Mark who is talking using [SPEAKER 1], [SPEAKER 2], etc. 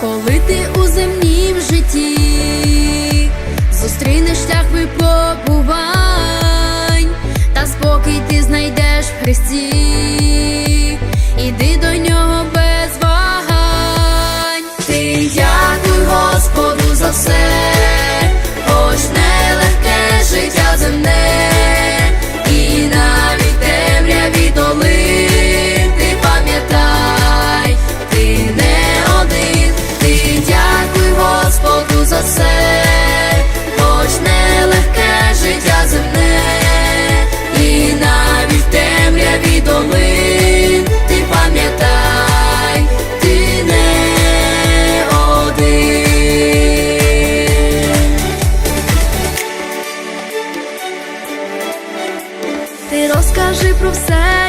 [SPEAKER 1] коли ти у земнім житті, зустрінеш шлях випробувань, та спокій ти знайдеш в Христі, іди до нього без вагань. Ти дякуй Господу за все. розкажи про все.